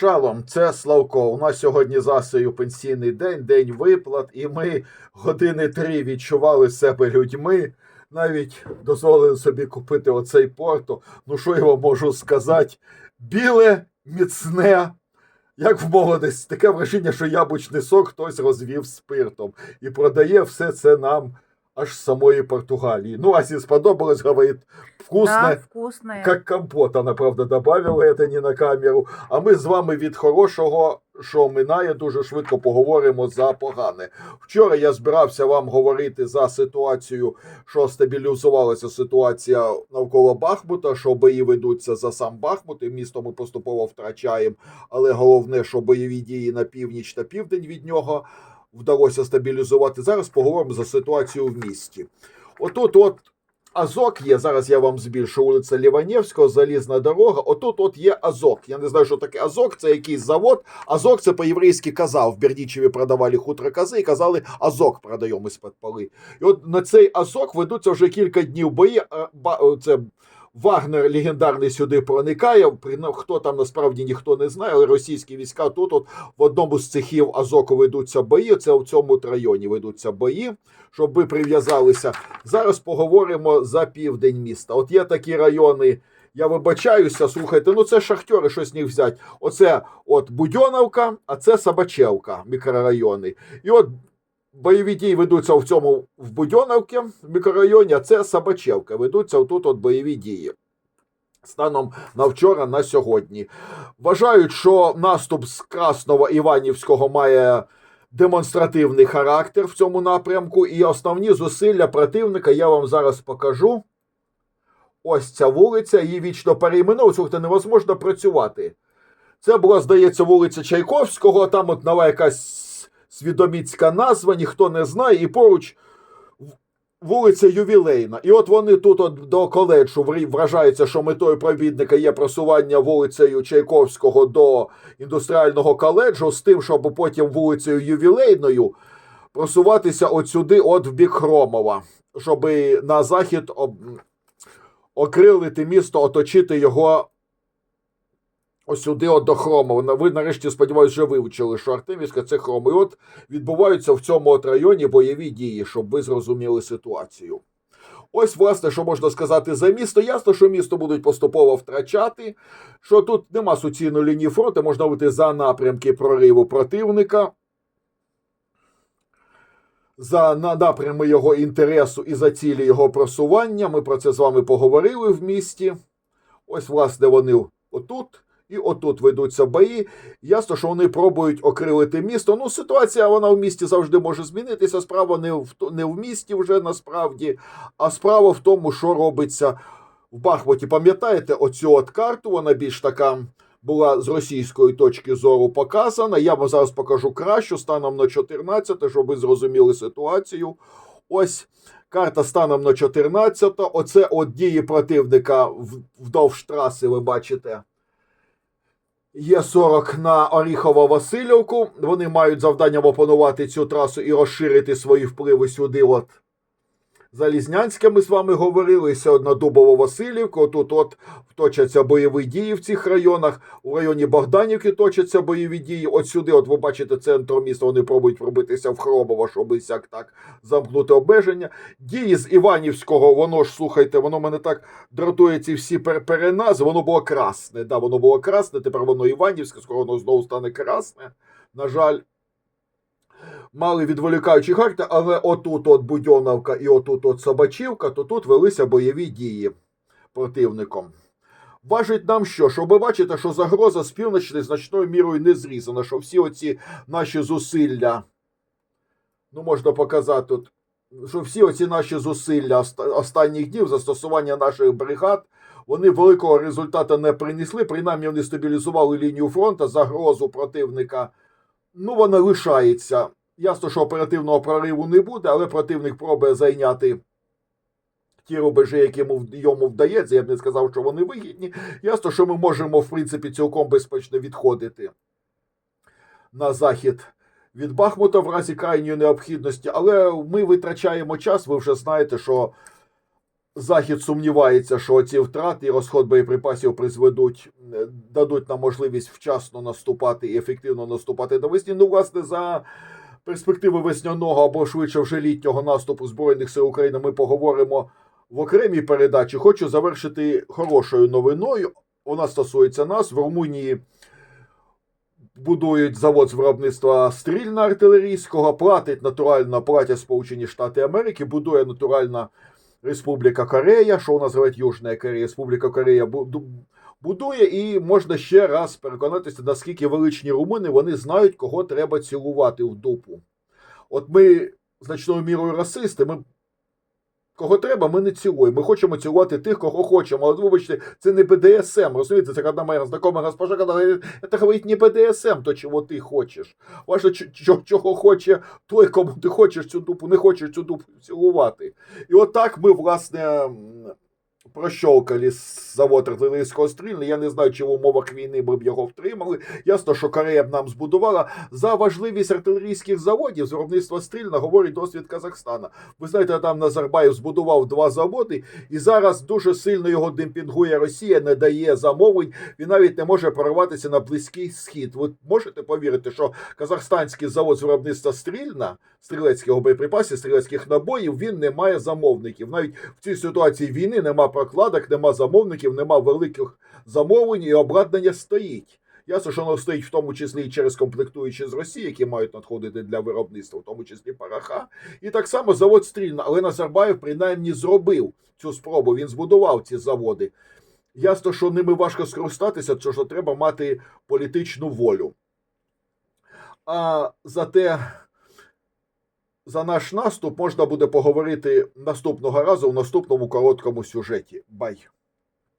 Шалом, це Славко. У нас сьогодні засою пенсійний день, день виплат, і ми години три відчували себе людьми. Навіть дозволили собі купити оцей порто. Ну що я вам можу сказати? Біле, міцне, як в молодості. Таке враження, що яблучний сок хтось розвів спиртом і продає все це нам аж з самої Португалії. Ну, Асі сподобалось, говорить, вкусне. Да, вкусные. Как компот, она, правда, добавила это не на камеру. А ми з вами від хорошого, що минає, дуже швидко поговоримо за погане. Вчора я збирався вам говорити за ситуацію, що стабілізувалася ситуація навколо Бахмута, що бої ведуться за сам Бахмут, і місто ми поступово втрачаємо. Але головне, що бойові дії на північ та південь від нього вдалося стабілізувати. Зараз поговоримо за ситуацію в місті. Отут, от Азок є. Зараз я вам збільшу вулиця Ліванєвського, залізна дорога. Отут от є Азок. Я не знаю, що таке Азок, це якийсь завод. Азок це по-єврейськи казав. В Бердічеві продавали хутро кози і казали Азок продаємо із-під поли. І от на цей Азок ведуться вже кілька днів бої. Це Вагнер легендарний сюди проникає. Хто там насправді ніхто не знає, але російські війська тут от в одному з цехів Азоку ведуться бої. Це в цьому районі ведуться бої, щоб ви прив'язалися. Зараз поговоримо за південь міста. От є такі райони. Я вибачаюся, слухайте, ну це шахтери, що з них взяти. Оце от Будьоновка, а це Сабачевка, мікрорайони. І от бойові дії ведуться в цьому в Будьоновці мікрорайоні, а це Сабачевка. Ведуться отут от бойові дії. Станом на вчора, на сьогодні. Вважають, що наступ з Красного Іванівського має демонстративний характер в цьому напрямку, і основні зусилля противника я вам зараз покажу. Ось ця вулиця, її вічно перейменовують, слухайте, невозможно працювати. Це була, здається, вулиця Чайковського, там от нова якась свідоміцька назва, ніхто не знає, і поруч вулиця Ювілейна. І от вони тут от до коледжу вражаються, що метою провідника є просування вулицею Чайковського до індустріального коледжу з тим, щоб потім вулицею Ювілейною просуватися от сюди, от в бік Хромова, щоб на захід об... окрилити місто, оточити його ось сюди, от до. На- Ви нарешті, сподіваюся, вже вивчили, що Артемівська це Хром. І от відбуваються в цьому от районі бойові дії, щоб ви зрозуміли ситуацію. Ось, власне, що можна сказати за місто. Ясно, що місто будуть поступово втрачати, що тут нема суцільної лінії фронту, можна бути за напрямки прориву противника, за напрями його інтересу і за цілі його просування. Ми про це з вами поговорили в місті. Ось, власне, вони отут. І отут ведуться бої. Ясно, що вони пробують окрилити місто. Ну, ситуація вона в місті завжди може змінитися. Справа не в, не в місті вже насправді, а справа в тому, що робиться в Бахмуті. Пам'ятаєте оцю от карту? Вона більш така була з російської точки зору показана. Я вам зараз покажу кращу станом на 14, щоб ви зрозуміли ситуацію. Ось карта станом на 14. Оце от дії противника вдовж траси, ви бачите. Є 40 на Оріхово-Васильівку. Вони мають завдання опанувати цю трасу і розширити свої впливи сюди. От Залізнянське ми з вами говорили, ще одна Дубово-Васильівка. Тут от точаться бойові дії в цих районах. У районі Богданівки точаться бойові дії. От сюди, от ви бачите, центр міста, вони пробують пробитися в Хромово, щоб сяк так замкнути обмеження. Дії з Іванівського, воно ж слухайте, воно мене так дратує ці всі пер- переназви. Воно було красне. Да, воно було красне, тепер воно Іванівське, скоро воно знову стане красне. На жаль, мали відволікаючий характер, але отут от Будьоновка і отут от Собачівка, то тут велися бойові дії противником. Важить нам що? Що ви бачите, що загроза з півночі значною мірою не зрізана, що всі оці наші зусилля, ну можна показати тут, що всі оці наші зусилля останніх днів застосування наших бригад, вони великого результату не принесли. Принаймні вони стабілізували лінію фронту, загрозу противника. Ну, вона лишається. Ясно, що оперативного прориву не буде, але противник пробує зайняти ті рубежі, які йому, вдається. Я б не сказав, що вони вигідні. Ясно, що ми можемо, в принципі, цілком безпечно відходити на захід від Бахмута в разі крайньої необхідності, але ми витрачаємо час. Ви вже знаєте, що Захід сумнівається, що ці втрати і розход боєприпасів призведуть, е, дадуть нам можливість вчасно наступати і ефективно наступати до весні. Ну, власне, за перспективи весняного або швидше вже літнього наступу Збройних сил України ми поговоримо в окремій передачі. Хочу завершити хорошою новиною. Вона стосується нас. В Румунії будують завод з виробництва стрільно-артилерійського, платить натурально, платять Сполучені Штати Америки, будує натуральна Республіка Корея, що у нас Южна Корея, Республіка Корея будує, і можна ще раз переконатися, наскільки величні румуни вони знають, кого треба цілувати в дупу. От ми значною мірою расисти, ми кого треба, ми не цілуємо. Ми хочемо цілувати тих, кого хочемо. Але вибачте, це не БДСМ. Розумієте, це одна моя знакома госпожа, коли говорить, це говорить не БДСМ, то чого ти хочеш. Ч- чого хоче той, кому ти хочеш цю дупу, не хочеш цю дупу цілувати. І отак ми, власне, м, прощолкали завод артилерійського стрільни. Я не знаю, чи в умовах війни ми б його втримали. Ясно, що Корея б нам збудувала. За важливість артилерійських заводів з виробництва стрільна говорить досвід Казахстана. Ви знаєте, там Назарбаєв збудував два заводи, і зараз дуже сильно його демпінгує Росія, не дає замовлень. Він навіть не може прорватися на близький схід. Ви можете повірити, що казахстанський завод з виробництва стрільна, стрілецького боєприпасів, стрілецьких набоїв, він не має замовників. Навіть в цій ситуації війни нема прокладок, нема замовників, нема великих замовлень, і обладнання стоїть. Ясно, що воно стоїть в тому числі і через комплектуючі з Росії, які мають надходити для виробництва, в тому числі параха. І так само завод стрільна. Але Назарбаєв принаймні зробив цю спробу. Він збудував ці заводи. Ясно, що ними важко скористатися, тому що треба мати політичну волю. А зате за наш наступ можна буде поговорити наступного разу в наступному короткому сюжеті. Бай!